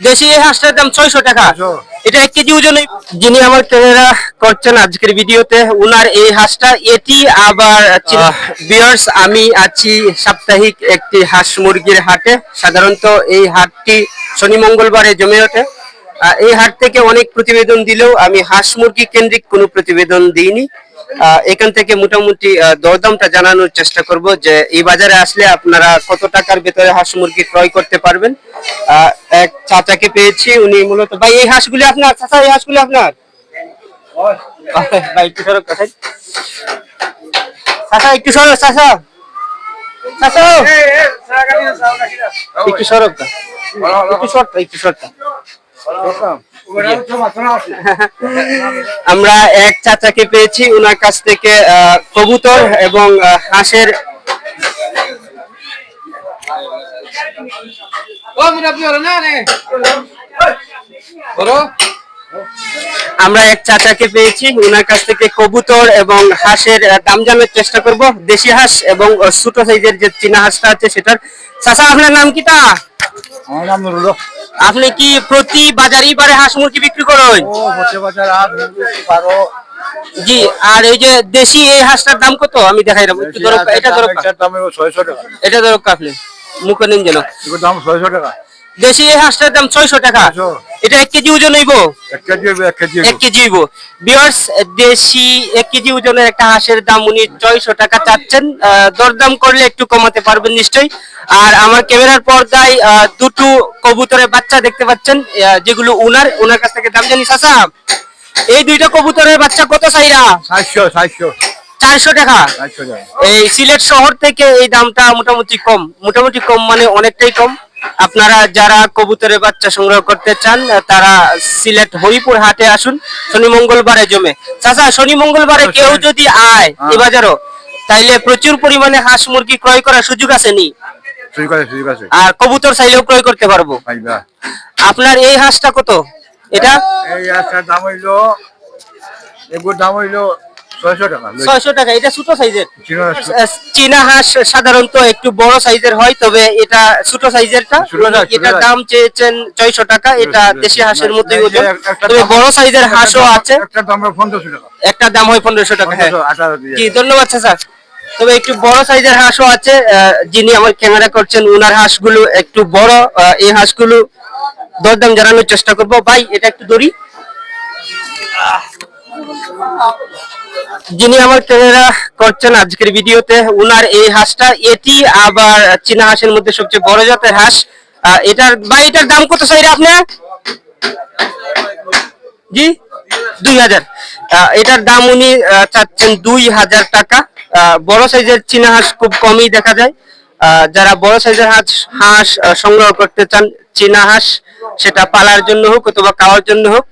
দেশি এই হাঁসটার দাম ছয়শো টাকা। এটা এক কেজি ওজনে যিনি আমার ক্যামেরা করছেন আজকের ভিডিওতে উনার এই হাঁসটা এটি আবার বিয়ার্স আমি আছি সাপ্তাহিক একটি হাঁস মুরগির হাটে। সাধারণত এই হাটটি শনি মঙ্গলবারে জমে ওঠে। এই হাট থেকে অনেক প্রতিবেদন দিলেও আমি হাঁস মুরগি কেন্দ্রিক কোনো প্রতিবেদন দিইনি। এখান থেকে মোটামুটি দরদামটা জানানোর চেষ্টা করব যে এই বাজারে আসলে আপনারা কত টাকার ভেতরে হাঁস মুরগি ক্রয় করতে পারবেন। এক চাচাকে পেয়েছি উনি মূলত ভাই এই হাঁসগুলি আপনার চাচা এই হাঁসগুলি আপনার? ভাই একটু সরক কোথায়? চাচা একটু চাচা। চাচা। একটু শর্ট আমরা এক চাচাকে পেয়েছি ওনার কাছ থেকে কবুতর এবং হাঁসের আমরা এক চাচাকে পেয়েছি ওনার কাছ থেকে কবুতর এবং হাঁসের দাম জানার চেষ্টা করব। দেশি হাঁস এবং ছোট সাইজের যে চীনা হাঁসটা আছে সেটার। চাচা আপনার নাম কি তা? আমার নাম নুরুল। আপনি কি প্রতি বাজারই বারে হাঁস মুরগি বিক্রি করেন? জি আর এই যে দেশি এই হাঁসটার দাম কত? আমি দেখাই ধরো এটা ধরো এটা ধরো আপনি মুখে নিন যেন। দাম ছয়শো টাকা। দেশি এই হাঁসটার দাম ছয়শো টাকা। এটা এক কেজি ওজন হইব? এক কেজি হইবে, বিয়ার্স দেশি এক কেজি ওজনের একটা হাঁসের দাম উনি ছয়শো টাকা চাচ্ছেন। দরদাম করলে একটু কমাতে পারবেন নিশ্চয়ই। আর আমার ক্যামেরার পর্দায় দুটো কবুতরের বাচ্চা দেখতে পাচ্ছেন যেগুলো উনার। উনার কাছ থেকে দাম জানি চাচা। এই দুইটা কবুতরের বাচ্চা কত চাইরা সাতশো সাতশো। চারশো টাকা। এই সিলেট শহর থেকে এই দামটা মোটামুটি কম। মোটামুটি কম মানে অনেকটাই কম। আপনারা যারা কবুতরের বাচ্চা সংগ্রহ করতে চান তারা সিলেট হরিপুর হাটে আসুন। শনি মঙ্গলবারে জমে। চাচা শনি মঙ্গলবারে কেউ যদি আয় এই বাজারও তাইলে প্রচুর পরিমাণে হাঁস মুরগি ক্রয় করার সুযোগ আছে নি? আর কবুতর চাইলেও ক্রয় করতে পারব। আপনার এই হাঁসটা কত? এটা? এই দাম হইল এগুলোর দাম হইল ছয়শো টাকা এটা ছোট সাইজের। চীনা হাঁস সাধারণত একটু বড় সাইজের হয় তবে এটা ছোট সাইজেরটা। এটা দাম চেয়েছেন ছয়শো টাকা এটা দেশি হাঁসের মতোই ওজন। তবে বড় সাইজের হাঁসও আছে। একটা দাম হয় পনেরোশো টাকা। হ্যাঁ জি ধন্যবাদ স্যার তবে একটু বড় সাইজের হাঁসও আছে যিনি আমার ক্যামেরা করছেন উনার হাঁসগুলো একটু বড় এই হাঁসগুলো দরদাম জানানোর চেষ্টা করব। ভাই এটা একটু দড়ি যিনি আমার ক্যামেরা করছেন আজকের ভিডিওতে, উনার এই হাঁসটা, এটি আবার চীনা হাঁসের মধ্যে সবচেয়ে বড় জাতের হাঁস। এটার বা এটার দাম কত চাইরে আপনার জি? দুই হাজার। এটার দাম উনি চাচ্ছেন দুই হাজার টাকা। বড় সাইজের চীনা হাঁস খুব কমই দেখা যায়। যারা বড় সাইজের হাঁস হাঁস সংগ্রহ করতে চান, চীনা হাঁস, সেটা পালার জন্য হোক অথবা খাওয়ার জন্য হোক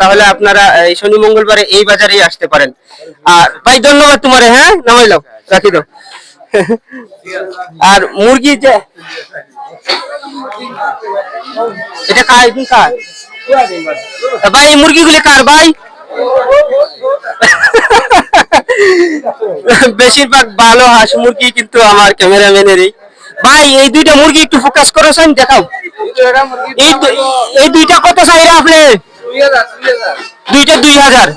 তাহলে আপনারা এই শনি মঙ্গলবারে এই বাজারেই আসতে পারেন। আর ভাই, ধন্যবাদ তোমারে হ্যাঁ? নামাইলাম রাখি দাও। আর মুরগি যে, এটা কার, একদিন কার? ভাই মুরগিগুলি কার ভাই? বেশিরভাগ ভালো হাঁস মুরগি কিন্তু আমার ক্যামেরাম্যানেরই ভাই, এই দুইটা মুরগি একটু ফোকাস করেছেন দেখাও। এই দুইটা কত সাইজের আপনি দুইটা দুই হাজার।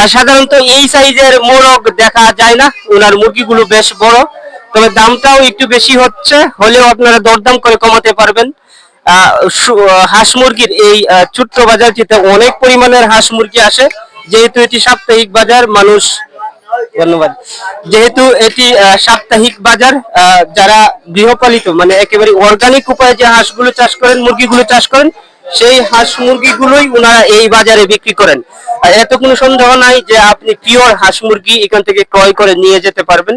আর সাধারণত এই সাইজের মোরগ দেখা যায় না ওনার মুরগিগুলো বেশ বড়। তবে দামটাও একটু বেশি হচ্ছে হলেও আপনারা দরদাম করে কমাতে পারবেন। হাঁস মুরগির এই ছোট্ট বাজারটিতে অনেক পরিমাণের হাঁস মুরগি আসে। যেহেতু এটি সাপ্তাহিক বাজার মানুষ ধন্যবাদ। যেহেতু এটি সাপ্তাহিক বাজার আহ, যারা গৃহপালিত মানে একেবারে অর্গানিক উপায়ে যে হাঁসগুলো চাষ করেন মুরগিগুলো চাষ করেন সেই হাঁস মুরগিগুলোই ওনারা এই বাজারে বিক্রি করেন। আর এত কোনো সন্দেহ নাই যে আপনি পিওর হাঁস মুরগি এখান থেকে ক্রয় করে নিয়ে যেতে পারবেন,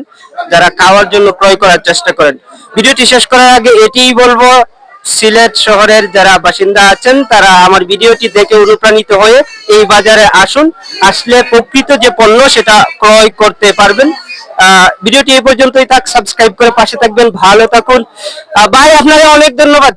যারা খাওয়ার জন্য ক্রয় করার চেষ্টা করেন। ভিডিওটি শেষ করার আগে এটিই বলব, সিলেট শহরের যারা বাসিন্দা আছেন, তারা আমার ভিডিওটি দেখে অনুপ্রাণিত হয়ে এই বাজারে আসুন। আসলে প্রকৃত যে পণ্য, সেটা ক্রয় করতে পারবেন। ভিডিওটি এই পর্যন্তই থাক, সাবস্ক্রাইব করে পাশে থাকবেন, ভালো থাকুন। ভাই, আপনাকে অনেক ধন্যবাদ।